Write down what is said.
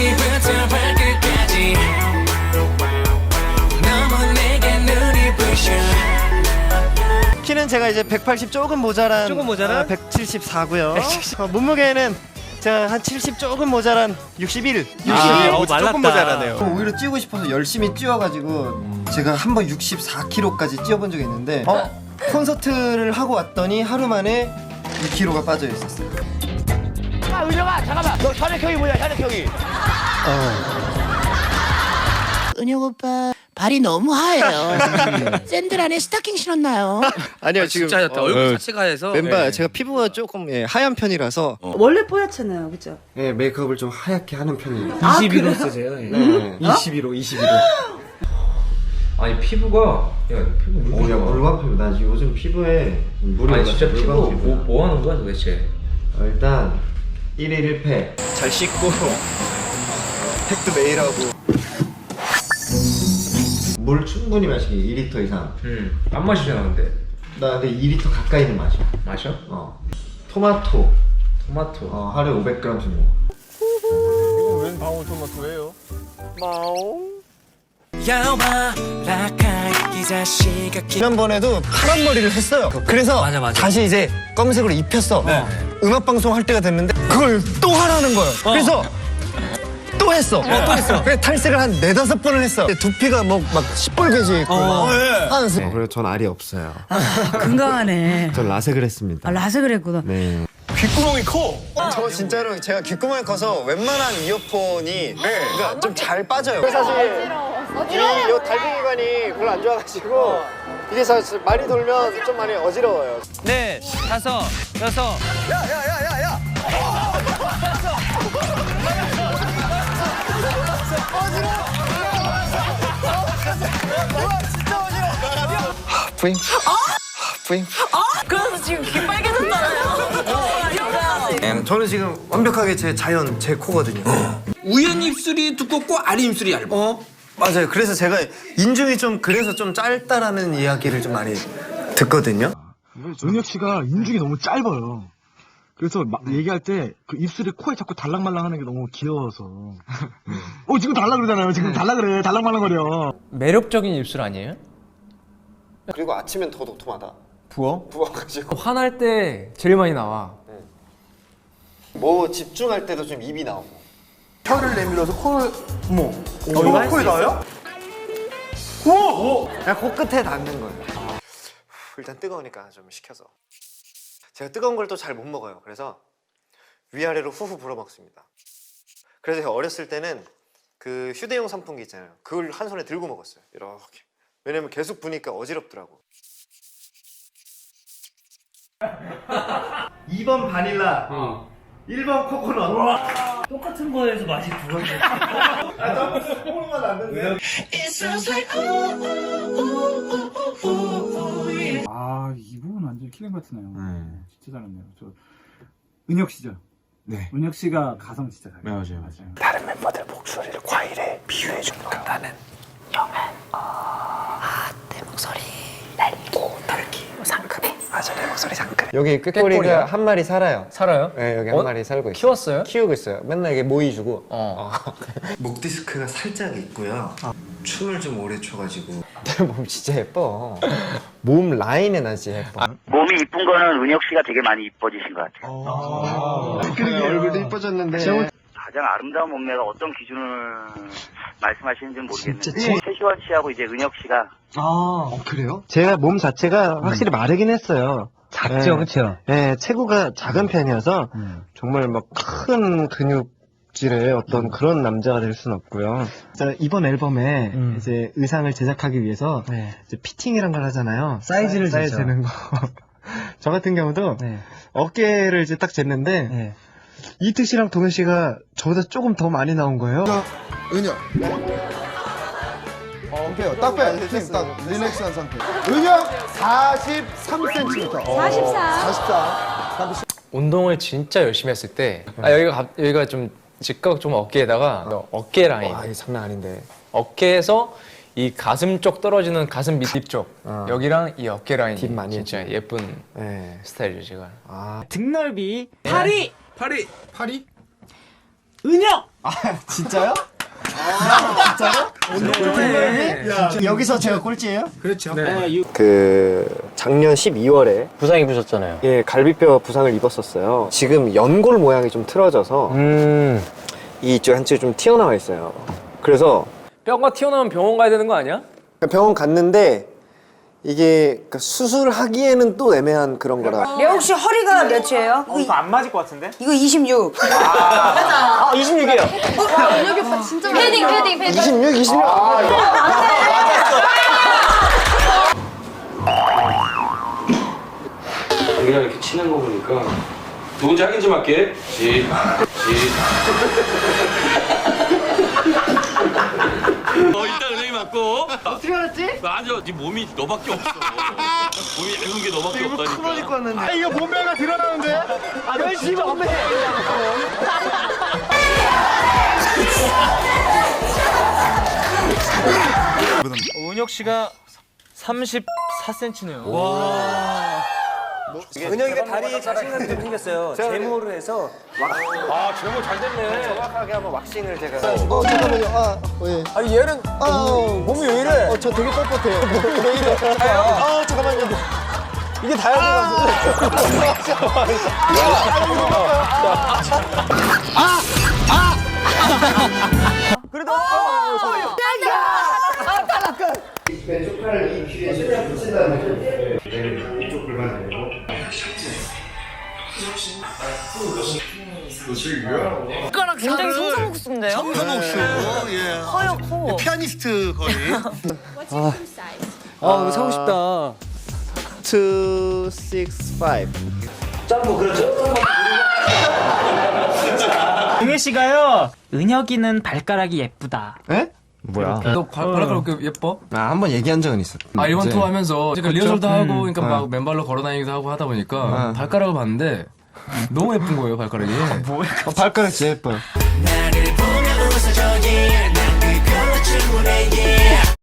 머리부터 발끝까지 너무 내게 눈이 부셔 키는 제가 이제 180 조금 모자란 조금 모자란? 174고요. 어, 몸무게는 제가 한 70 조금 모자란 61. 61. 아, 어, 말랐다. 조금 모자라네요. 오히려 뛰고 싶어서 열심히 뛰어가지고 제가 한 번 64kg까지 뛰어본 적이 있는데 어? 콘서트를 하고 왔더니 하루 만에 2kg가 빠져 있었어요. 아, 잠깐만. 너 혈액형이 뭐야, 혈액형이? 은혁 오빠 발이 너무 하얘요. 샌들 안에 스타킹 신었나요? 아니요 지금 진짜 어, 얼굴 자체가 해서 멤버 제가 피부가 조금 예, 하얀 편이라서 원래 뽀얗잖아요, 그죠? 예, 메이크업을 좀 하얗게 하는 편이에요. 21호 쓰세요. 네. 21호 21호 아니 피부가 야 피부 물 오 야 물광피 나 지금 요즘 피부에 물이 아니 진짜 피부 물광피. 뭐, 뭐 하는 거야 도대체? 어, 일단 1일 1패. 잘 씻고 팩도 매일 하고. 물 충분히 마시기 2리터 이상. 음 안 마시잖아 근데. 나 근데 2리터 가까이는 마셔 마셔? 어. 토마토. 토마토. 어, 하루에 500g씩 먹어. 야와라카이 이 자식아 기 지난번에도 파란 머리를 했어요. 그래서 맞아, 맞아. 다시 이제 검은색으로 입혔어 음악 방송 할 때가 됐는데 그걸 또 하라는 거예요. 그래서 또 했어. 또 했어. 그래 탈색을 한 네다섯 번을 했어. 두피가 뭐 막 시뻘개지 있고 하면서. 그래서 전 알이 없어요. 건강하네. 전 라섹을 했습니다. 아, 라섹을 했구나. 네. 귓구멍이 커. 저 진짜로 제가 귓구멍이 커서 웬만한 이어폰이 그러니까 좀 잘 빠져요. 사실 이, 이 달팽이관이 별로 안 좋아가지고 이게 사실 많이 돌면 좀 많이 어지러워요. 네 다섯 여섯 부잉. 부잉. 그래서 지금 귀 빨개졌잖아요. 저는 지금 완벽하게 제 자연 제 코거든요. 우연 입술이 두껍고 아래 입술이 얇아 어? 맞아요. 그래서 제가 인중이 좀 그래서 좀 짧다라는 이야기를 좀 많이 듣거든요. 은혁 씨가 인중이 너무 짧아요. 그래서 막 얘기할 때 그 입술이 코에 자꾸 달랑말랑 하는 게 너무 귀여워서. 어, 지금 달라 그러잖아요. 지금 달라 그래. 달랑말랑 거려. 매력적인 입술 아니에요? 그리고 아침엔 더 도톰하다. 부어? 부어가지고 화날 때 제일 많이 나와. 뭐 집중할 때도 좀 입이 나오고. 혀를 내밀어서 코를 어머 어, 코에 나와요? 그냥 코끝에 닿는 거예요. 일단 뜨거우니까 좀 식혀서. 제가 뜨거운 걸 또 잘 못 먹어요. 그래서 위아래로 후후 불어 먹습니다. 그래서 제가 어렸을 때는 그 휴대용 선풍기 있잖아요. 그걸 한 손에 들고 먹었어요. 이렇게. 왜냐면 계속 부니까 어지럽더라고. 2번 바닐라. 1번 코코넛. 똑같은 거에서 맛이 두 가지. 코코넛 안 되는데. 아, 이 부분 완전 킬링 같으네요. 진짜 잘했네요. 저 은혁 씨죠? 네. 은혁 씨가 가성 진짜 잘해요. 맞아요, 맞아요. 다른 멤버들 목소리를 과일에 비유해 주는 거야. 나는 내 목소리 낡고 딸기 상큼해. 맞아, 내 목소리 상큼해. 여기 꾀꼬리가 한 마리 살아요. 살아요? 네, 여기 한 어? 마리 살고 있어요. 키웠어요? 키우고 있어요. 맨날 이게 모이 주고. 어. 목 디스크가 살짝 있고요. 춤을 좀 오래 춰가지고. 내몸 진짜 예뻐. 몸 라인은 나 진짜 예뻐. 몸이 이쁜 거는 은혁 씨가 되게 많이 이뻐지신 것 같아요. 그러게 얼굴도 이뻐졌는데. 가장 아름다운 몸매가 어떤 기준을 말씀하시는지는 모르겠는데 최시원 씨하고 이제 은혁 씨가 아, 그래요? 제가 몸 자체가 확실히 마르긴 했어요. 작죠, 그쵸? 네, 체구가 작은 편이어서 음. 정말 막 큰 근육질의 어떤 그런 남자가 될 수는 없고요. 자, 이번 앨범에 음. 이제 의상을 제작하기 위해서 이제 피팅이란 걸 하잖아요. 사이즈를 사이즈 재죠. 재는 거. 저 같은 경우도 어깨를 이제 딱 쟀는데 이특 씨랑 동현 씨가 저보다 조금 더 많이 나온 거예요. 은혁 오케이 딱 빼. 힘, 딱. 릴렉스한 상태. 은혁 43cm 44 44 운동을 진짜 열심히 했을 때 아, 여기가 갑- 여기가 좀 직각 좀 어깨에다가 어깨 라인. 와, 이게 장난 아닌데. 어깨에서 이 가슴 쪽 떨어지는 가슴 밑 쪽. 어. 여기랑 이 어깨 라인 딥 많이 진짜 예쁜 네. 스타일이죠 제가. 아, 등 넓이. 팔이. 파리. 파리? 은혁! 진짜요? 진짜 로? 여기서 제가 꼴찌예요? 그 작년 12월에 부상 입으셨잖아요. 예 갈비뼈 부상을 입었었어요. 지금 연골 모양이 좀 틀어져서 음. 이쪽 한쪽이 좀 튀어나와 있어요. 그래서 뼈가 튀어나오면 병원 가야 되는 거 아니야? 병원 갔는데 이게 그러니까 수술하기에는 또 애매한 그런 거라. 내 혹시 허리가 몇이에요? 이거 안 맞을 것 같은데? 이거 26. 아 26이에요. 패딩 패딩 패딩 26, 26. 그냥 이렇게 치는 거 보니까 누군지 확인 좀 할게. 지, 지. 어 맞고. 어떻게 알았지? 아니요, 네 몸이 너밖에 없어. 몸이 얇은 게 너밖에 없다니까. 아, 이거 몸매가 드러나는데? 아, 열심히 몸매. 은혁 씨가 34cm네요. 은혁이가 다리에 자신감이 좀 생겼어요. 제모를 해서 아, 제모 잘 됐네. 정확하게 한번 왁싱을 제가. 어, 잠깐만요. 아, 어, 예. 아니, 얘는 아, 어, 몸이 왜 이래? 어, 저 되게 뻣뻣해요. 몸이 왜 이래? 아, 잠깐만요. 이게 다야 굉장히 성성국수인데요? 성성옥수. 예. 커요, 커. 피아니스트 거리. 아, 이거 사고 싶다. 2, 6, 5. 응혜 씨가요. 은혁이는 발가락이 예쁘다. 예? 뭐야? 너 바, 락가로 어. 예뻐? 아, 한 번 얘기한 적은 있어. 아 일본 투어 하면서 그러니까 리허설도 하고 그러니까 음. 막 맨발로 걸어다니기도 하고 하다 보니까 아. 발가락을 봤는데 너무 예쁜 거예요 발가락이 어, 발가락 진짜 예뻐요. 나를 보며 웃어줘 yeah 난 그걸로 충분해 yeah